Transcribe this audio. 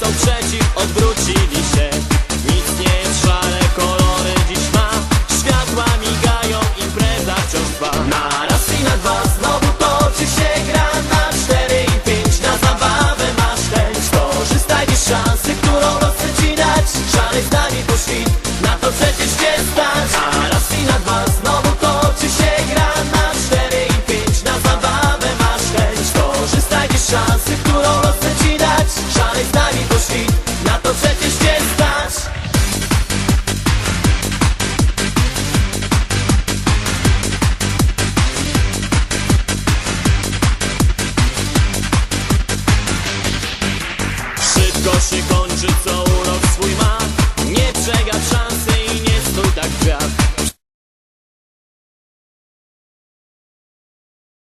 są przeciw, odwrócili się. Nic nie jest szare, kolory dziś ma. Światła migają, impreza wciąż trwa. Na raz i na dwa znowu toczy się gra Na cztery i pięć. Na zabawę masz chęć Skorzystaj dziś szansy, którą los chce ci dać. Szalej z nami po świt, na to przecież cię stać. Na raz i na dwa znowu toczy się gra Na cztery i pięć. Na zabawę masz chęć Skorzystaj dziś szansy, Gosi kończy co urok swój ma. Nie przegap szansy i nie stój tak wiatr.